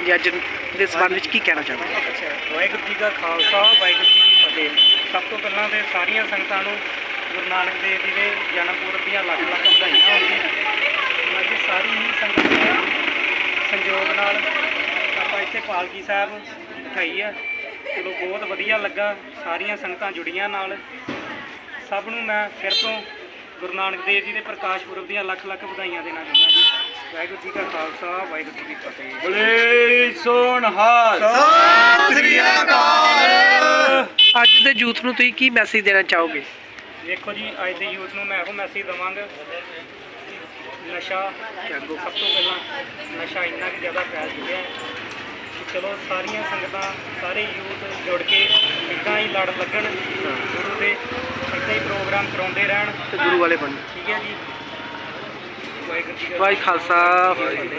ਹਾਂਜੀ, ਅੱਜ ਦੇ ਸਬੰਧ ਵਿੱਚ ਕੀ ਕਹਿਣਾ ਚਾਹੁੰਦੇ ਵਾਹਿਗੁਰੂ ਜੀ ਦਾ ਖਾਲਸਾ, ਵਾਹਿਗੁਰੂ ਜੀ ਦੀ ਫਤਿਹ। ਸਭ ਤੋਂ ਪਹਿਲਾਂ ਤੇ ਸਾਰੀਆਂ ਸੰਗਤਾਂ ਨੂੰ ਗੁਰੂ ਨਾਨਕ ਦੇਵ ਜੀ ਦੇ ਜਨਮ ਪੁਰਬ ਦੀਆਂ ਲੱਖ ਲੱਖ ਵਧਾਈਆਂ ਹੋਣ ਜੀ ਅੱਜ ਸਾਰੀ ਹੀ ਸੰਗਤ ਦੇ ਸੰਯੋਗ ਨਾਲ ਆਪਾਂ ਇੱਥੇ ਪਾਲਕੀ ਸਾਹਿਬ ਉਠਾਈ ਆ। ਚਲੋ, ਬਹੁਤ ਵਧੀਆ ਲੱਗਾ। ਸਾਰੀਆਂ ਸੰਗਤਾਂ ਜੁੜੀਆਂ ਨਾਲ। ਸਭ ਨੂੰ ਮੈਂ ਫਿਰ ਤੋਂ ਗੁਰੂ ਨਾਨਕ ਦੇਵ ਜੀ ਦੇ ਪ੍ਰਕਾਸ਼ ਪੁਰਬ ਦੀਆਂ ਲੱਖ ਲੱਖ ਵਧਾਈਆਂ ਦੇਣਾ ਚਾਹੁੰਦਾ ਜੀ। ਵਾਹਿਗੁਰੂ ਜੀ ਕਾ ਖਾਲਸਾ ਵਾਹਿਗੁਰੂ ਜੀ ਕੀ ਫਤਿਹ। ਬਲੇ ਸੋਨਹਾਲ ਅੱਜ ਦੇ ਯੂਥ ਨੂੰ ਤੁਸੀਂ ਕੀ ਮੈਸੇਜ ਦੇਣਾ ਚਾਹੋਗੇ? ਦੇਖੋ ਜੀ ਅੱਜ ਦੇ ਯੂਥ ਨੂੰ ਮੈਂ ਇਹੋ ਮੈਸੇਜ ਦਵਾਂਗਾ ਨਸ਼ਾ ਸਭ ਤੋਂ ਪਹਿਲਾਂ ਨਸ਼ਾ ਇੰਨਾ ਕਿ ਜ਼ਿਆਦਾ ਫੈਲ ਚੁੱਕਿਆ ਹੈ ਕਿ ਚਲੋ ਸਾਰੀਆਂ ਸੰਗਤਾਂ ਸਾਰੇ ਯੂਥ ਜੁੜ ਕੇ ਇੱਦਾਂ ਹੀ ਲੜ ਲੱਗਣ ਗੁਰੂ ਦੇ ਇੱਦਾਂ ਹੀ ਪ੍ਰੋਗਰਾਮ ਕਰਾਉਂਦੇ ਰਹਿਣ। ਤੇ ਗੁਰੂ ਵਾਲੇ ਬਣੋ ਠੀਕ ਹੈ ਜੀ। ਵਾਹਿਗੁਰੂ ਜੀ ਕਾ ਵਾਹਿ ਖਾਲਸਾ ਫਤਿਹ।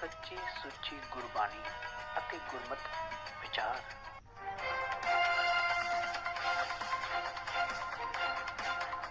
ਸੱਚੀ ਸੁੱਚੀ ਗੁਰਬਾਣੀ ਅਤੇ ਗੁਰਮਤ। ਵਿਚਾਰ